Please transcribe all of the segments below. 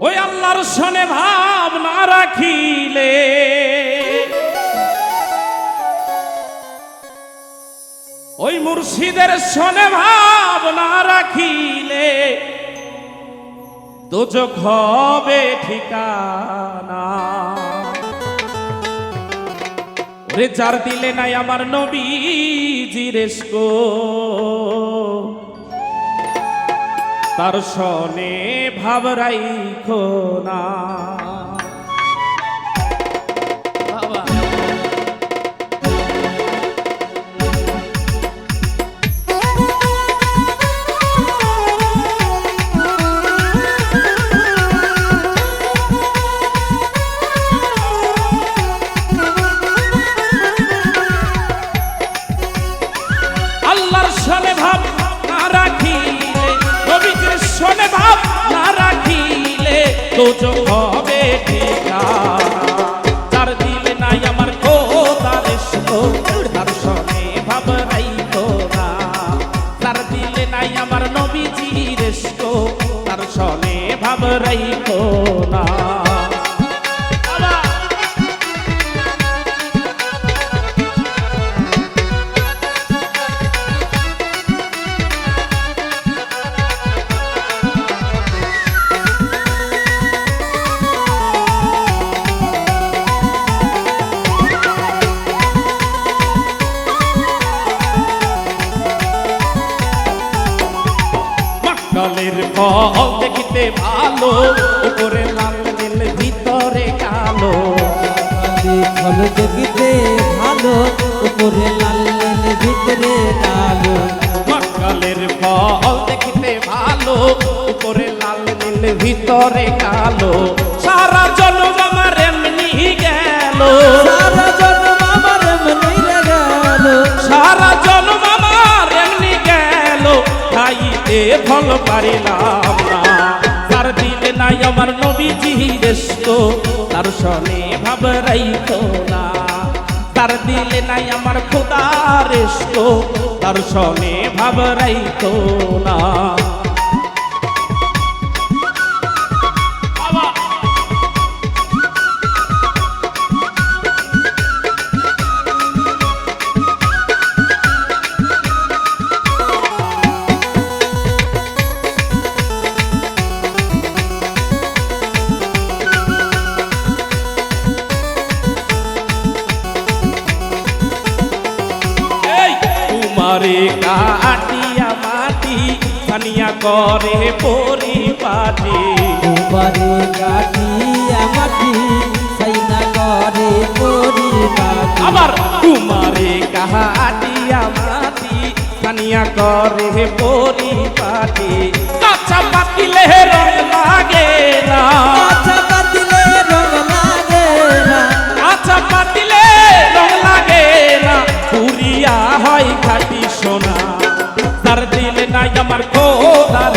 ওই আল্লাহর সনে ভাব না রাখিলে। ওই মুর্শিদের সনে ভাব না রাখিলে। দোজক হবে ঠিকানা। ওরে যার দিলে নাই আমার নবী জিরেস্কো তার সনে ভাবরাই রাইখো রাখিলে তো হবে ঠিকানা। ফল দেখিতে ভালো উপরে লাল নীল ভিতরে কালো। ফল দেখিতে ভালো উপরে লাল লাল ভিতরে কালো। মাকালের ফল দেখিতে ভালো উপরে লাল নীল ভিতরে কালো। সারা জন্ম ফল পারিলাম না। তার দিলে নাই আমার নবীজি রেস্ত তার সনে ভাব রাইত না। তার দিলে নাই আমার খোদা রেস্ত তার সনে ভাব রাইত না। তোমারে কাটিয়া মাটি সানিয়া করে পরিপাটি তোমারে কাটিয়া মাটি সাইনা করে পরিবার আবার তোমারে কাটিয়া মাটি সানিয়া করে পরিপাটি কাঁচা পাতিলে রং লাগে না। আচ্ছা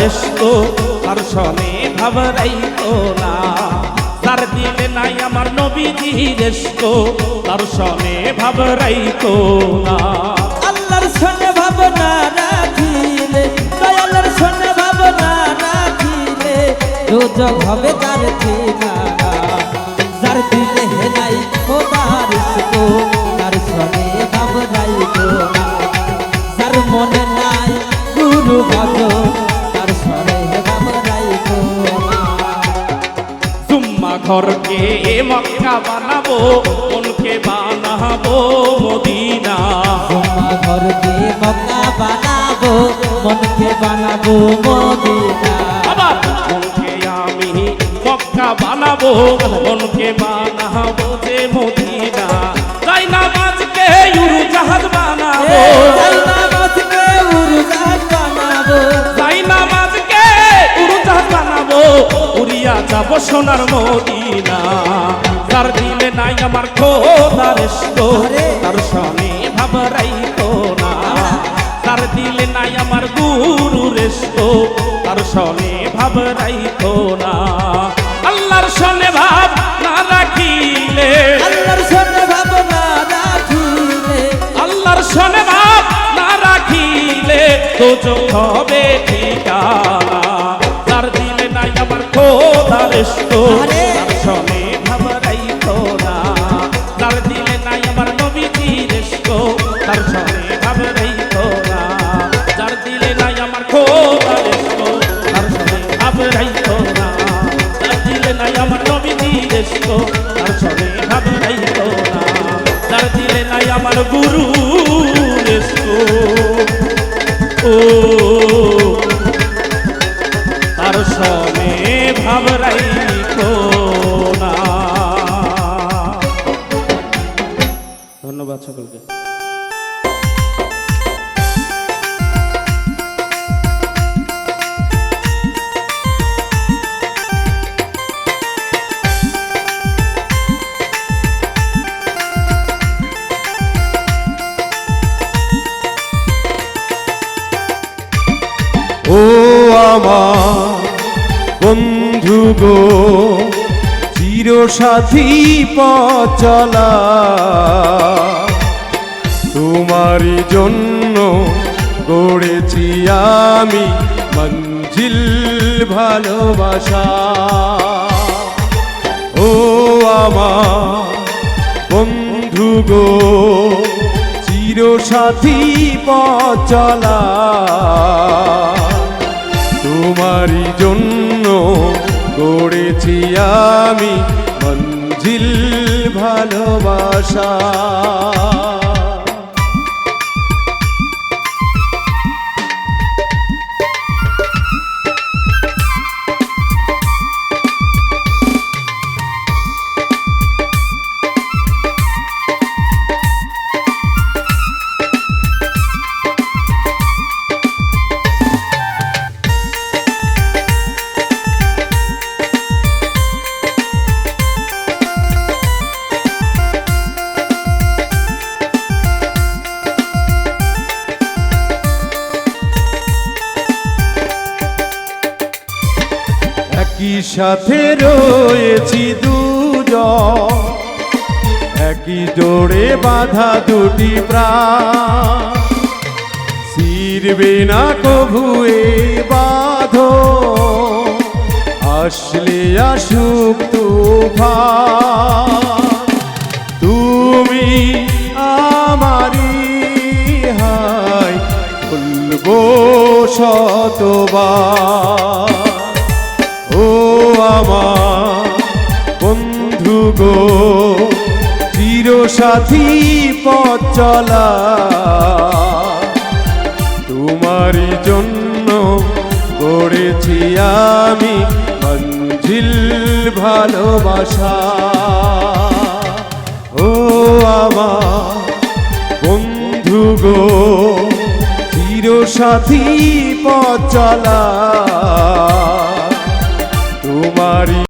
রেস্তো তার সনে ভাব রাইতো না। তার দিলে নাই আমার নবীজি রেস্তো তার সনে ভাব রাইতো না। আল্লাহর সনে ভাবনা রাখিলে, দয়ালের সনে ভাবনা রাখিলে রোজক হবে তার ঠিকানা। যার দিলে হে নাই খোদার ঘরকে মক্কা বানাবো মনকে বানাবো মদিনা? ঘরকে মক্কা বানাবো মনকে বানাবো মদিনা? আবার মনকে আমি মক্কা বানাবো মনকে বানাবো যে মদিনা? যাই যাই নামাজকে উড়ু জাহাজ বানাবো। উড়িয়া যাব সোনার মদিনা। তার দিলে নাই আমার খোদার তার সনে ভাব রাইতো না। তার দিলে নাই আমার গুরু রেস্তো তার সনে ভাব রাইতো না। আল্লাহর সনে ভাব না রাখিলে। আল্লাহর সনে ভাবনা রাখিলে। আল্লাহর সনে ভাব না রাখিলে। তো হবে ঠিকানা। তার দিলে নাই আমার খোদার ইস্কো আমার খোদার ইস্কো তার সনে ভাবরাইতো না যার দিলে নাই আমার নবীজির ইস্কো তার সনে ভাবরাইতো না যার দিলে নাই আমার গুরু ইস্কো ও তার সনে ভাব রাইখো না। ধন্যবাদ সকলকে। ও আমার বন্ধু গো চির সাথী চলা। তোমারই জন্য গড়েছি আমি মঞ্জিল ভালোবাসা। ও আমার বন্ধু গো চির সাথী চলা। তোমারই জন্য গড়েছি আমি মঞ্জিল ভালোবাসা। একই সাথে রয়েছি দুজন। একই জোড়ে বাধা দুটি প্রাণ। সিরবে না কভুয়ে বাধ আসলে আসুক তুমি আমারি হাই বলব শতবার। আমার। বন্ধু গো চির সাথী পথ চলা। তোমারই জন্য গড়েছি আমি মঞ্জিল ভালোবাসা। ও আমার বন্ধু গো চির সাথী পথ চলা। তোমারই